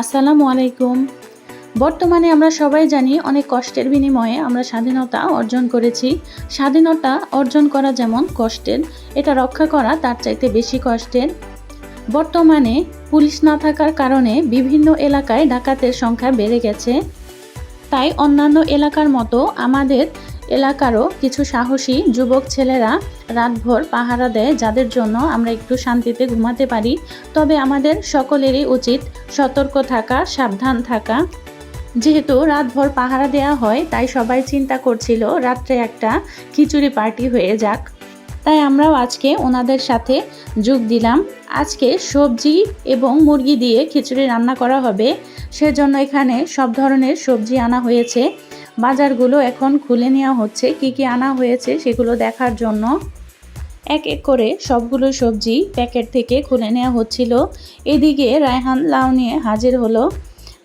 আসসালামু আলাইকুম। বর্তমানে আমরা সবাই জানি অনেক কষ্টের বিনিময়ে আমরা স্বাধীনতা অর্জন করেছি। স্বাধীনতা অর্জন করা যেমন কষ্টের, এটা রক্ষা করা তার চাইতে বেশি কষ্টের। বর্তমানে পুলিশ না থাকার কারণে বিভিন্ন এলাকায় ডাকাতের সংখ্যা বেড়ে গেছে। তাই অন্যান্য এলাকার মতো আমাদের এলাকারও কিছু সাহসী যুবক ছেলেরা রাতভর পাহারা দেয়, যাদের জন্য আমরা একটু শান্তিতে ঘুমাতে পারি। তবে আমাদের সকলেরই উচিত সতর্ক থাকা, সাবধান থাকা। যেহেতু রাতভর পাহারা দেওয়া হয়, তাই সবাই চিন্তা করছিল রাত্রে একটা খিচুড়ি পার্টি হয়ে যাক। তাই আমরাও আজকে ওনাদের সাথে যোগ দিলাম। আজকে সবজি এবং মুরগি দিয়ে খিচুড়ি রান্না করা হবে। সেজন্য এখানে সব ধরনের সবজি আনা হয়েছে। বাজারগুলো এখন খুলে নেওয়া হচ্ছে। কি কি আনা হয়েছে সেগুলো দেখার জন্য। এক এক করে সবগুলো সবজি প্যাকেট থেকে খুলে নেওয়া হচ্ছিল। এদিকে রায়হান লাউ নিয়ে হাজির হলো।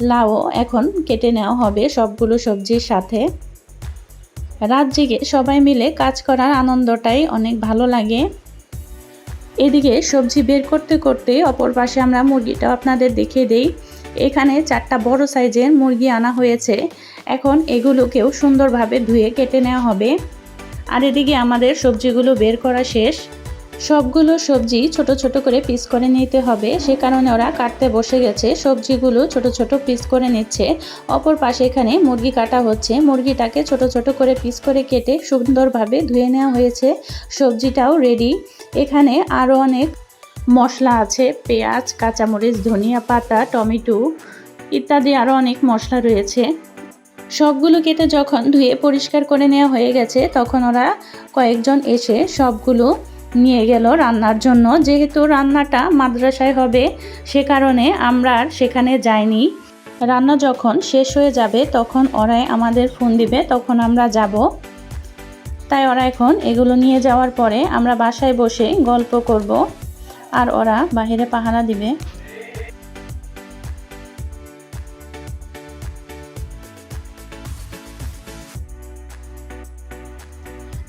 লাউ এখন কেটে নেওয়া হবে সবগুলো সবজির সাথে। রাত জেগে সবাই মিলে কাজ করার আনন্দটাই অনেক ভালো লাগে। এদিকে সবজি বের করতে করতে অপর পাশে আমরা মুরগিটাও আপনাদের দেখিয়ে দেই। এখানে চারটা বড় সাইজের মুরগি আনা হয়েছে। এখন এগুলোকেও সুন্দরভাবে ধুয়ে কেটে নেওয়া হবে। আর এদিকে আমাদের সবজিগুলো বের করা শেষ। সবগুলো সবজি ছোট ছোট করে পিস করে নিতে হবে। সে কারণে ওরা কাটতে বসে গেছে। সবজিগুলো ছোট ছোট পিস করে নিচ্ছে। অপর পাশে এখানে মুরগি কাটা হচ্ছে। মুরগিটাকে ছোট ছোট করে পিস করে কেটে সুন্দরভাবে ধুয়ে নেওয়া হয়েছে। সবজিটাও রেডি এখানে আরও অনেক মশলা আছে, পেঁয়াজ, কাঁচামরিচ, ধনিয়া পাতা, টমেটো ইত্যাদি আরও অনেক মশলা রয়েছে। সবগুলো কেটে যখন ধুয়ে পরিষ্কার করে নেওয়া হয়ে গেছে, তখন ওরা কয়েকজন এসে সবগুলো নিয়ে গেল রান্নার জন্য। যেহেতু রান্নাটা মাদ্রাসায় হবে, সে কারণে আমরা আর সেখানে যাইনি। রান্না যখন শেষ হয়ে যাবে, তখন ওরাই আমাদের ফোন দিবে, তখন আমরা যাব। তাই ওরা এখন এগুলো নিয়ে যাওয়ার পরে আমরা বাসায় বসে গল্প করব। আর ওরা বাহিরে পাহারা দিবে।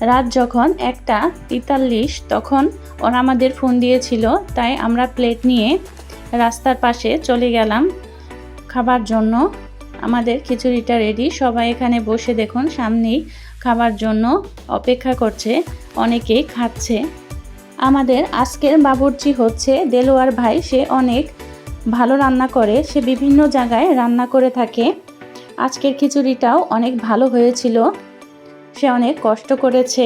রাত যখন একটা তেতাল্লিশ, তখন ওরা আমাদের ফোন দিয়েছিল, তাই আমরা প্লেট নিয়ে রাস্তার পাশে চলে গেলাম খাবার জন্য। আমাদের খিচুড়িটা রেডি সবাই এখানে বসে দেখুন, সামনেই খাবার জন্য অপেক্ষা করছে, অনেকেই খাচ্ছে। আমাদের আজকের বাবুর্চি হচ্ছে দেলোয়ার ভাই, সে অনেক ভালো রান্না করে, সে বিভিন্ন জায়গায় রান্না করে থাকে। আজকের খিচুড়িটাও অনেক ভালো হয়েছিল, সে অনেক কষ্ট করেছে।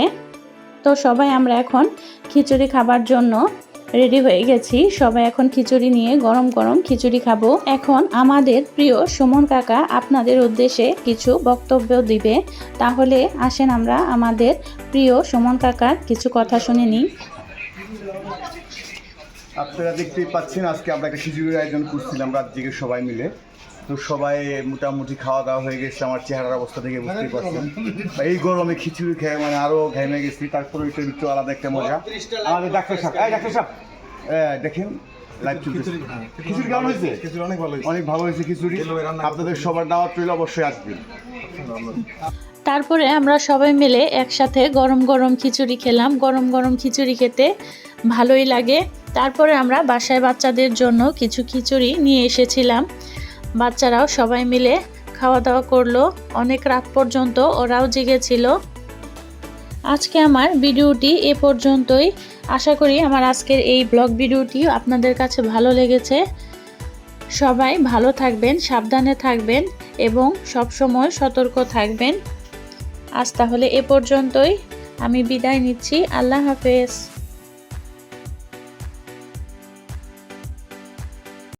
তো সবাই আমরা এখন খিচুড়ি খাবার জন্য রেডি হয়ে গেছি। সবাই এখন খিচুড়ি নিয়ে গরম গরম খিচুড়ি খাব। এখন আমাদের প্রিয় সুমন কাকা আপনাদের উদ্দেশ্যে কিছু বক্তব্য দিবে। তাহলে আসেন আমরা আমাদের প্রিয় সুমন কাকার কিছু কথা শুনে নিই। আপনারা দেখতেই পাচ্ছেন আজকে আমরা একটা খিচুড়ির আয়োজন করছিলাম রাত জেগে সবাই মিলে। তো সবাই মোটামুটি খাওয়া দাওয়া হয়ে গেছে আমার চেহারার অবস্থা থেকে বুঝতেই পারছেন। এই গরমে খিচুড়ি খেয়ে মানে আরও ঘেমে গেছি তারপরে এটার একটু আলাদা একটা মজা। আমাদের ডাক্তার সাহেব এই ডাক্তার সাহেব দেখেন লাইভ চলতেছে। খিচুড়ি কেমন হয়েছে? খিচুড়ি অনেক ভালো হয়েছে। অনেক ভালো হয়েছে খিচুড়ি। আপনাদের সবার দাওয়াত রইল অবশ্যই আসবেন। তারপরে আমরা সবাই মিলে একসাথে গরম গরম খিচুড়ি খেলাম। গরম গরম খিচুড়ি খেতে ভালোই লাগে। তারপরে আমরা বাসায় বাচ্চাদের জন্য কিছু খিচুড়ি নিয়ে এসেছিলাম। বাচ্চারাও সবাই মিলে খাওয়া দাওয়া করল। অনেক রাত পর্যন্ত ওরাও জেগেছিল। আজকে আমার ভিডিওটি এ পর্যন্তই। আশা করি আমার আজকের এই ব্লগ ভিডিওটি আপনাদের কাছে ভালো লেগেছে। সবাই ভালো থাকবেন, সাবধানে থাকবেন এবং সবসময় সতর্ক থাকবেন। আজ তাহলে এ পর্যন্তই। আমি বিদায় নিচ্ছি। আল্লাহ হাফেজ।